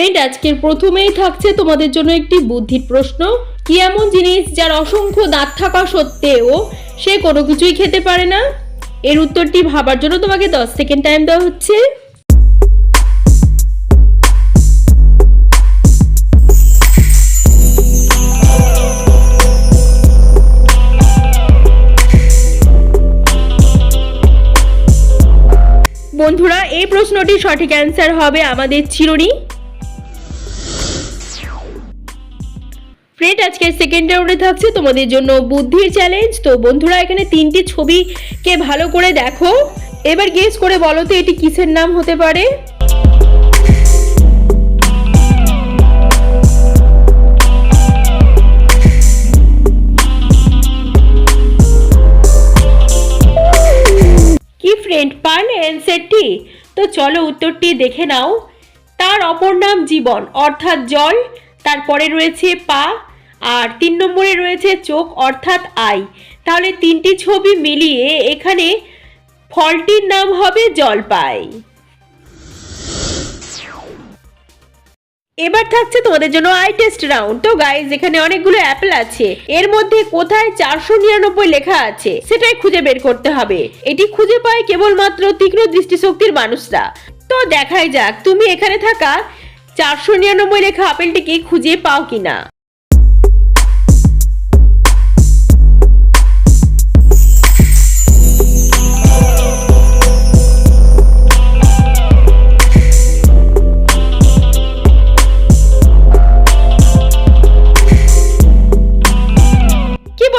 Friend আজকের প্রথমেই থাকছে তোমাদের জন্য একটি বুদ্ধির প্রশ্ন। কি এমন জিনিস যার অসংখ্য দাঁত থাকা সত্ত্বেও সে কোনো কিছুই খেতে পারে না? এর উত্তরটি ভাবার জন্য তোমাকে দশ সেকেন্ড টাইম দেওয়া হচ্ছে। বন্ধুরা, এই প্রশ্নটির সঠিক অ্যান্সার হবে আমাদের চিরুনি। ফ্রেন্ড আজকের সেকেন্ড রাউন্ডে থাকছে, তোমাদের জন্য বুদ্ধির চ্যালেঞ্জ তো বন্ধুরা, এখানে তিনটি ছবিকে ভালো করে দেখো। এবার গেস করে বলো তো, এটি কিসের নাম হতে পারে? কি ফ্রেন্ড পারলে অ্যান্সারটি তো চলো উত্তরটি দেখে নাও। তার অপর নাম জীবন, অর্থাৎ জল। তারপরে রয়েছে পা। আর তিন নম্বরে রয়েছে চোখ অর্থাৎ আই। তাহলে তিনটি ছবি মিলিয়ে এখানে ফলটির নাম হবে জলপাই। এবার থাকছে তোমাদের জন্য আই টেস্ট রাউন্ড তো গাইজ এখানে অনেকগুলো অ্যাপেল আছে। এর মধ্যে কোথায় চারশো নিরানব্বই লেখা আছে, সেটাই খুঁজে বের করতে হবে। এটি খুঁজে পায় কেবলমাত্র তীক্ষ্ণ দৃষ্টিশক্তির মানুষরা। তো দেখাই যাক, তুমি এখানে থাকা চারশো নিরানব্বই লেখা আপেলটিকে খুঁজে পাও কিনা।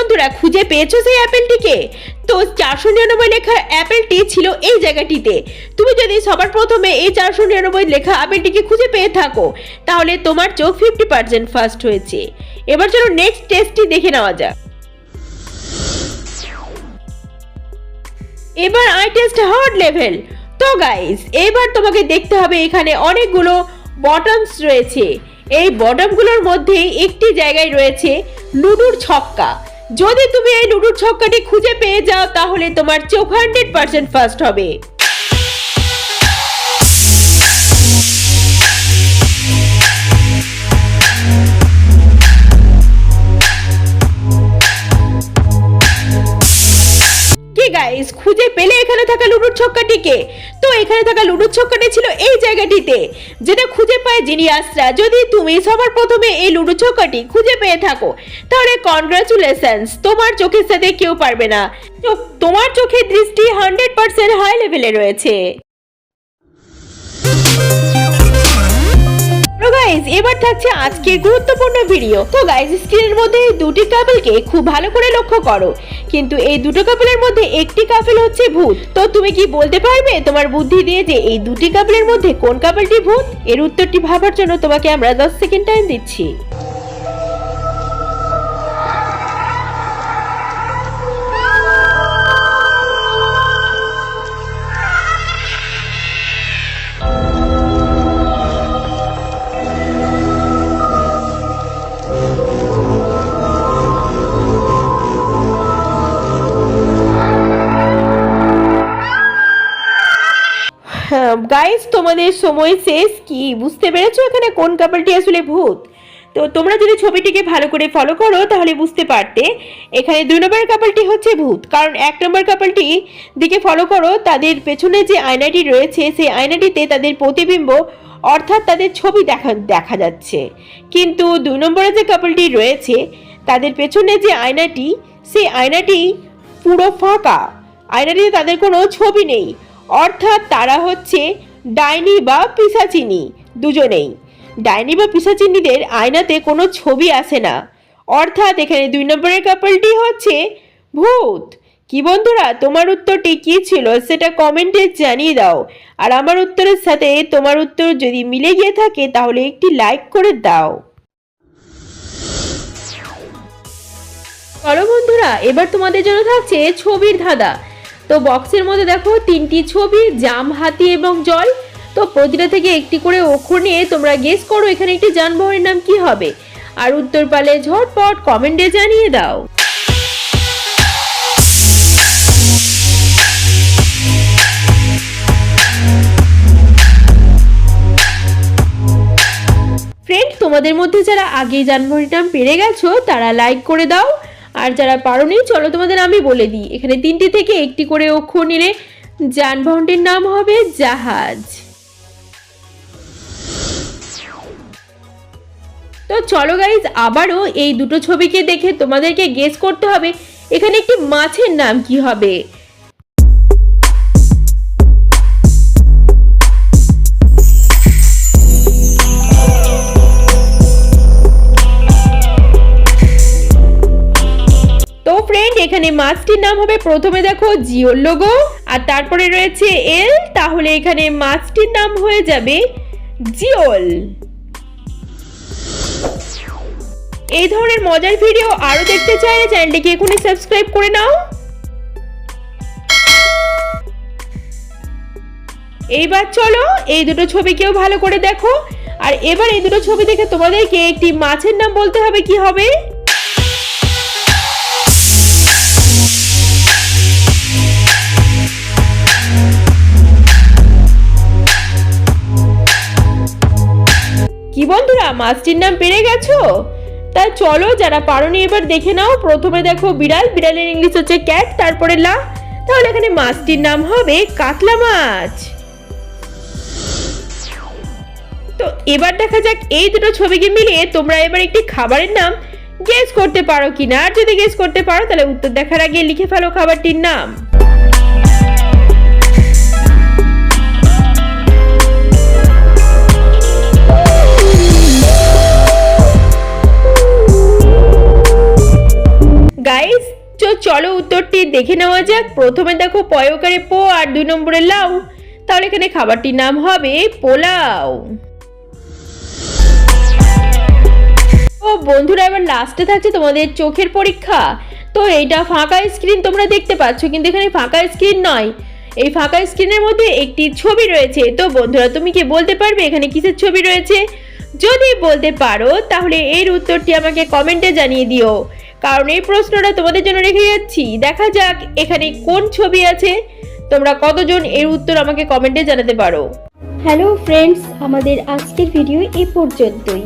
বন্ধুরা, খুঁজে পেয়েছ সেই অ্যাপেলটিকে? তো চারশো নিরানব্বই লেখা অ্যাপেলটি ছিল এই জায়গাটিতে। তুমি যদি সবার প্রথমে এই চারশো নিরানব্বই লেখা অ্যাপেলটিকে খুঁজে পেয়ে থাকো, তাহলে তোমার চোখ ফিফটি পার্সেন্ট ফার্স্ট হয়েছে। এবার চলো নেক্সট টেস্টটি দেখে নেওয়া যাক। এবার আই টেস্ট হার্ড লেভেল তো গাইস এবার তোমাকে দেখতে হবে এখানে অনেকগুলো বটমস রয়েছে। এই বটমগুলোর মধ্যে একটি জায়গায় রয়েছে লুডুর ছক্কা। যদি তুমি এই লুডুর ছক্কাটি খুঁজে পেয়ে যাও, তাহলে তোমার চোখ হান্ড্রেড পার্সেন্ট ফার্স্ট হবে। গাইস খুঁজে পেলে এখানে থাকা লুডুর ছক্কাটিকে। তো এখানে থাকা লুডুর ছক্কাটি ছিল এই জায়গাটিতে। যেটা খুঁজে পায় জিনিয়াসরা। যদি তুমি সবার প্রথমে এই লুডু ছক্কাটি খুঁজে পেয়ে থাকো, তাহলে কনগ্রাচুলেশনস তোমার চোখের সাথে কেউ পারবে না। তোমার চোখের দৃষ্টি হান্ড্রেড পার্সেন্ট হাই লেভেলে রয়েছে। গাইজ এবার থাকছে আজকের গুরুত্বপূর্ণ ভিডিও তো গাইজ স্ক্রিনের মধ্যে দুটি কাপলকে খুব ভালো করে লক্ষ্য করো। কিন্তু এই দুটো কাপলের মধ্যে একটি কাপল হচ্ছে ভূত। তো তুমি কি বলতে পারবে তোমার বুদ্ধি দিয়ে যে এই দুটি কাপলের মধ্যে কোন কাপলটি ভূত? এর উত্তরটি ভাবার জন্য তোমাকে আমরা দশ সেকেন্ড টাইম দিচ্ছি। গাইস তোমাদের সময় শেষ কি? বুঝতে পেরেছ এখানে কোন কাপলটি আসলে ভূত? তো তোমরা যদি ছবিটিকে ভালো করে ফলো করো, তাহলে বুঝতে পারতে এখানে দুই নম্বর কাপলটি হচ্ছে ভূত। কারণ এক নম্বর কাপলটি দিকে ফলো করো, তাদের পেছনে যে আয়নাটি রয়েছে, সেই আয়নাটিতে তাদের প্রতিবিম্ব, অর্থাৎ তাদের ছবি দেখা দেখা যাচ্ছে। কিন্তু দুই নম্বরে যে কাপলটি রয়েছে, তাদের পেছনে যে আয়নাটি, সেই আয়নাটি পুরো ফাঁকা। আয়নাটিতে তাদের কোনো ছবি নেই। অর্থাৎ তারা হচ্ছে ডাইনি বা পিসাচিনি দুজনেই। ডাইনি বা পিসাচিনিদের আয়নাতে কোনো ছবি আসে না। অর্থাৎ এখানে দুই নম্বরের কাপলটি হচ্ছে ভূত। কি বন্ধুরা, তোমার উত্তরটি কী ছিল সেটা কমেন্টে জানিয়ে দাও। আর আমার উত্তরের সাথে তোমার উত্তর যদি মিলে গিয়ে থাকে, তাহলে একটি লাইক করে দাও। চলো বন্ধুরা, এবার তোমাদের জন্য থাকছে ছবির ধাঁধা। তো বক্সের মধ্যে দেখো তিনটি ছবি, জাম হাতি এবং জল। তো প্রতিটা থেকে একটি করে অক্ষর নিয়ে তোমরা গেস করো এখানে একটি যানবাহনের নাম কি হবে। আর উত্তর পালে ঝটপট কমেন্টে জানিয়ে দাও। তোমাদের মধ্যে যারা আগে যানবাহনের নাম পেরে গেছো, তারা লাইক করে দাও। আর যারা পারোনি, চলো তোমাদের আমি বলে দিই। এখানে তিনটি থেকে একটি করে অক্ষর নিলে যানবাহনটির নাম হবে জাহাজ। তো চলো গাইজ আবারও এই দুটো ছবিকে দেখে তোমাদেরকে গেস করতে হবে, এখানে একটি মাছের নাম কি হবে? মাছটির নাম হবে প্রথমে দেখো জিওর লোগো, আর তারপরে রয়েছে এল, তাহলে এখানে মাছটির নাম হয়ে যাবে জিওল। এই ধরনের মজার ভিডিও আরও দেখতে চাইলে চ্যানেলটিকে এখনই সাবস্ক্রাইব করে নাও। এইবার চলো এই দুটো ছবিকেও ভালো করে দেখো, আর এবার এই দুটো ছবি দেখে তোমাদেরকে একটি মাছের নাম বলতে হবে, কি হবে? কি বন্ধুরা, মাছটির নাম পেরে গেছো? তা চলো, যারা পারোনি এবার দেখে নাও। প্রথমে দেখো বিড়াল, বিড়ালের ইংলিশ হচ্ছে ক্যাট তারপরে লা। তাহলে এখানে মাছটির নাম হবে কাতলা মাছ। তো এবার দেখা যাক এই দুটো ছবিকে মিলিয়ে তোমরা এবার একটি খাবারের নাম গেস করতে পারো কিনা। আর যদি গেস করতে পারো, তাহলে উত্তর দেখার আগে লিখে ফেলো খাবারটির নাম। চলো উত্তরটি দেখে নেওয়া যাক। প্রথমে দেখো পয়কারে পো আর দুই নম্বরে লাউ। তাহলে এখানে খাবারটির নাম হবে পোলাও। ও বন্ধুরা, এবার লাস্টে থাকছে তোমাদের চোখের পরীক্ষা। তো এইটা ফাঁকা স্ক্রিন তোমরা দেখতে পাচ্ছ, কিন্তু এখানে ফাঁকা স্ক্রিন নয়। এই ফাঁকা স্ক্রিনের মধ্যে একটি ছবি রয়েছে। তো বন্ধুরা, তুমি কি বলতে পারবে এখানে কিসের ছবি রয়েছে? যদি বলতে পারো, তাহলে এর উত্তরটি আমাকে কমেন্টে জানিয়ে দিও। কারণ এই প্রশ্নটা তোমাদের জন্য রেখে যাচ্ছি। দেখা যাক এখানে কোন ছবি আছে। তোমরা কতজন? এর উত্তর আমাকে কমেন্টে জানাতে পারো। হ্যালো ফ্রেন্ডস আমাদের আজকের ভিডিও এই পর্যন্তই।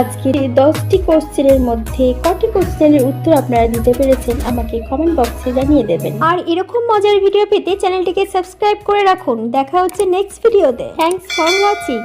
আজকের এই দশটি কোশ্চেনের মধ্যে কটি কোশ্চেনের উত্তর আপনারা দিতে পেরেছেন আমাকে কমেন্ট বক্সে জানিয়ে দেবেন। আর এরকম মজার ভিডিও পেতে চ্যানেলটিকে সাবস্ক্রাইব করে রাখুন। দেখা হচ্ছে নেক্সট ভিডিওতে থ্যাঙ্কস ফর ওয়াচিং